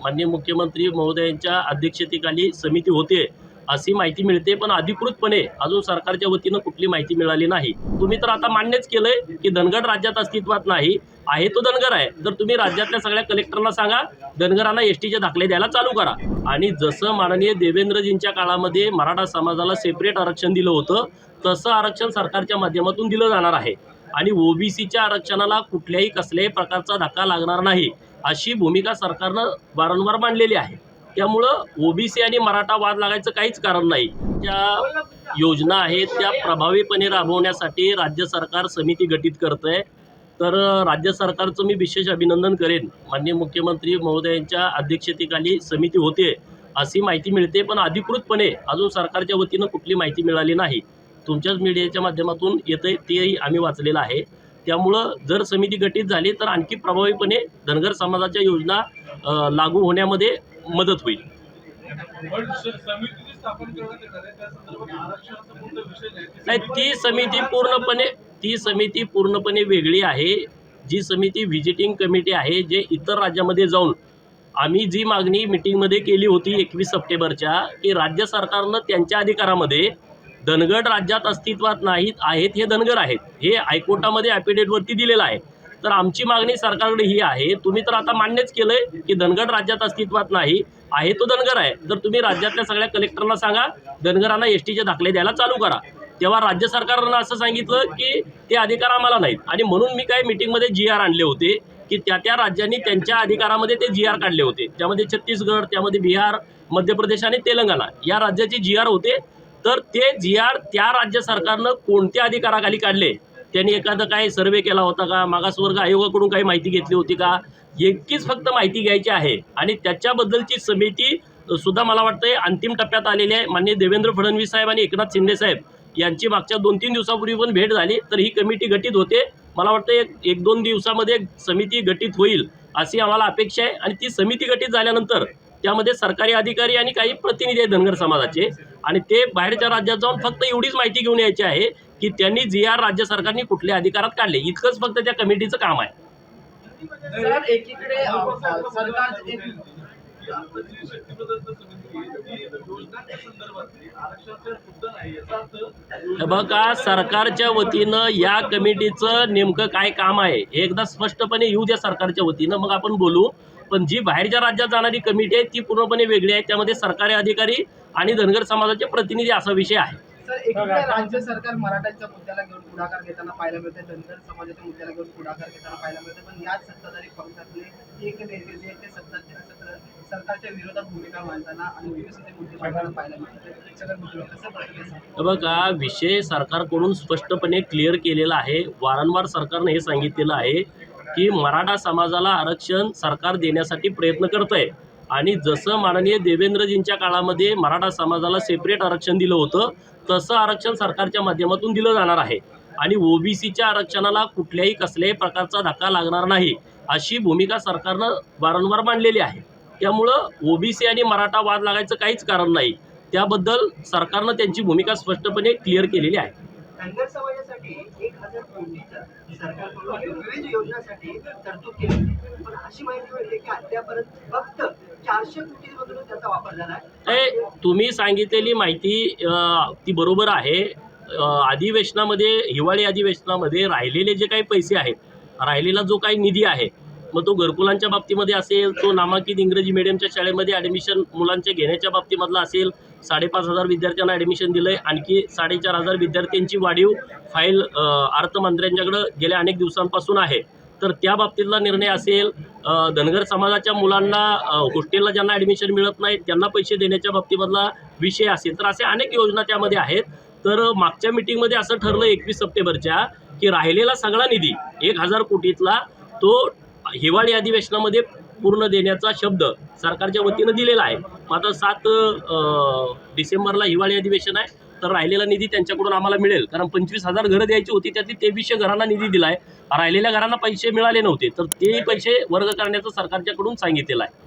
माननीय मुख्यमंत्री महोदयांच्या अध्यक्षतेखाली समिती होते अशी माहिती मिळते पण अधिकृतपणे अजून सरकारच्या वतीनं कुठली माहिती मिळाली नाही. तुम्ही तर आता मान्यच केलंय की धनगड राज्यात अस्तित्वात नाही आहे तो धनगर आहे. तर तुम्ही राज्यातल्या सगळ्या कलेक्टरला सांगा धनगरांना एस टीचे दाखले द्यायला चालू करा. आणि जसं माननीय देवेंद्रजींच्या काळामध्ये मराठा समाजाला सेपरेट आरक्षण दिलं होतं तसं आरक्षण सरकारच्या माध्यमातून दिलं जाणार आहे. आणि ओबीसीच्या आरक्षणाला कुठल्याही कसल्याही प्रकारचा धक्का लागणार नाही. अशी भूमिका सरकारनं वारंवार मांडलेली आहे. त्यामुळं ओबीसी आणि मराठा वाद लागायचं काहीच कारण नाही. ज्या योजना आहेत त्या प्रभावीपणे राबवण्यासाठी राज्य सरकार समिती गठीत करतं आहे तर राज्य सरकारचं मी विशेष अभिनंदन करेन. माननीय मुख्यमंत्री महोदयांच्या अध्यक्षतेखाली समिती होते अशी माहिती मिळते पण अधिकृतपणे अजून सरकारच्या वतीनं कुठली माहिती मिळाली नाही. तुमच्याच मीडियाच्या माध्यमातून येतं तेही आम्ही वाचलेलं आहे. त्यामुळं जर समिती गठीत झाली तर आणखी प्रभावीपणे धनगर समाजाच्या योजना लागू होण्यामध्ये मदत होईल. नाही ती समिती पूर्णपणे ती समिती पूर्णपणे वेगळी आहे. जी समिती व्हिजिटिंग कमिटी आहे जे इतर राज्यामध्ये जाऊन आम्ही जी मागणी मिटिंगमध्ये केली होती एकवीस सप्टेंबरच्या की राज्य सरकारनं त्यांच्या अधिकारामध्ये धनगड राज्यात अस्तित्वात नाहीत आहेत हे धनगर आहेत. हे हायकोर्टामध्ये ॲफिडेटवरती दिलेलं आहे. तर आमची मागणी सरकारकडे ही आहे. तुम्ही तर आता मान्यच केलं आहे की धनगड राज्यात अस्तित्वात नाही आहे तो धनगर आहे. तर तुम्ही राज्यातल्या सगळ्या कलेक्टरला सांगा धनगरांना एस टीचे दाखले द्यायला चालू करा. तेव्हा राज्य सरकारनं असं सांगितलं की ते अधिकार आम्हाला नाहीत. आणि म्हणून मी काय मिटिंगमध्ये जी आर आणले होते की त्या त्या राज्यांनी त्यांच्या अधिकारामध्ये ते जी आर काढले होते. त्यामध्ये छत्तीसगड त्यामध्ये बिहार मध्य प्रदेश आणि तेलंगणा या राज्याचे जी आर होते. तर ते जी आर त्या राज्य सरकारनं कोणत्या अधिकाराखाली काढले? त्यांनी एखादं काय सर्वे केला होता का? मागासवर्ग आयोगाकडून काही माहिती घेतली होती का? इतकीच फक्त माहिती घ्यायची आहे. आणि त्याच्याबद्दलची समिती सुद्धा मला वाटतं अंतिम टप्प्यात आलेली आहे. माननीय देवेंद्र फडणवीस साहेब आणि एकनाथ शिंदे साहेब यांची मागच्या दोन तीन दिवसापूर्वी पण भेट झाली. तर ही कमिटी गठीत होते. मला वाटतं एक एक दोन दिवसामध्ये समिती गठीत होईल अशी आम्हाला अपेक्षा आहे. आणि ती समिती गठीत झाल्यानंतर त्यामध्ये सरकारी अधिकारी आणि काही प्रतिनिधी आहेत धनगर समाजाचे. आणि ते बाहेरच्या राज्यात जाऊन फक्त एवढीच माहिती घेऊन यायची आहे की त्यांनी जी आर राज्य सरकारने कुठल्या अधिकारात काढले. इतकंच फक्त त्या कमिटीचं काम आहे. एकीकडे बघा सरकारच्या वतीनं या कमिटीचं नेमकं काय काम आहे हे एकदा स्पष्टपणे येऊ द्या सरकारच्या वतीनं. मग आपण बोलू. पण जी बाहेरच्या राज्यात जाणारी कमिटी आहे ती पूर्णपणे वेगळी आहे. त्यामध्ये सरकारी अधिकारी आणि धनगर समाजाचे प्रतिनिधी असा विषय आहे. राज्य सरकार मराठ्यांच्या मुद्द्याला घेऊन पुढाकार घेताना पाहायला मिळते धनगर समाजाच्या मुद्द्याला घेऊन पुढाकार घेताना पाहायला मिळते पण याच सत्ताधारी पक्षातले एक नेते जे ते सत्ताच्या सरकारच्या विरोधात भूमिका मांडताना आणि मुद्दे मांडताना पाहायला मिळते बघा विषय सरकारकडून स्पष्टपणे क्लिअर केलेला आहे. वारंवार सरकारने हे सांगितलेलं आहे की मराठा समाजाला आरक्षण सरकार देण्यासाठी प्रयत्न करत आहे आणि जसं माननीय देवेंद्रजींच्या काळामध्ये मराठा समाजाला सेपरेट आरक्षण दिलं होतं तसं आरक्षण सरकारच्या माध्यमातून दिलं जाणार आहे. आणि ओबीसीच्या आरक्षणाला कुठल्याही कसल्याही प्रकारचा धक्का लागणार नाही अशी भूमिका सरकारनं वारंवार मांडलेली आहे. त्यामुळं ओबीसी आणि मराठा वाद लागायचं काहीच कारण नाही. त्याबद्दल सरकारनं त्यांची भूमिका स्पष्टपणे क्लिअर केलेली आहे. धनगर समाजासाठी एक हजार कोटीच्या सरकारकडून विविध योजनांसाठी तरतूद केली होती. पण अशी माहिती मिळते की अद्यापर्यंत फक्त चारशे कोटी मधून त्याचा वापर झाला हे तुम्ही सांगितलेली माहिती ती बरोबर आहे अधिवेशनामध्ये हिवाळी अधिवेशनामध्ये राहिलेले जे काही पैसे आहेत राहिलेला जो काही निधी आहे मग तो घरकुलांच्या बाबतीमध्ये असेल तो नामांकित इंग्रजी मिडियमच्या शाळेमध्ये ॲडमिशन मुलांच्या घेण्याच्या बाबतीमधला असेल साडेपाच हजार विद्यार्थ्यांना ॲडमिशन दिलं आहे आणखी साडेचार हजार विद्यार्थ्यांची वाढीव फाईल अर्थमंत्र्यांच्याकडं गेल्या अनेक दिवसांपासून आहे. तर त्या बाबतीतला निर्णय असेल धनगर समाजाच्या मुलांना हॉस्टेलला ज्यांना ॲडमिशन मिळत नाही त्यांना पैसे देण्याच्या बाबतीमधला विषय असेल तर असे अनेक योजना त्यामध्ये आहेत. तर मागच्या मिटिंगमध्ये असं ठरलं एकवीस सप्टेंबरच्या की राहिलेला सगळा निधी एक हजार कोटीतला तो हिवाळी अधिवेशनामध्ये पूर्ण देण्याचा शब्द सरकारच्या वतीनं दिलेला आहे. मात्र आता सात डिसेंबरला हिवाळी अधिवेशन आहे. तर राहिलेला निधी त्यांच्याकडून आम्हाला मिळेल. कारण पंचवीस हजार घरं द्यायची होती त्यातली तेवीसशे घरांना निधी दिला आहे राहिलेल्या घरांना पैसे मिळाले नव्हते. तर ते पैसे वर्ग करण्याचं सरकारच्याकडून सांगितलेलं आहे.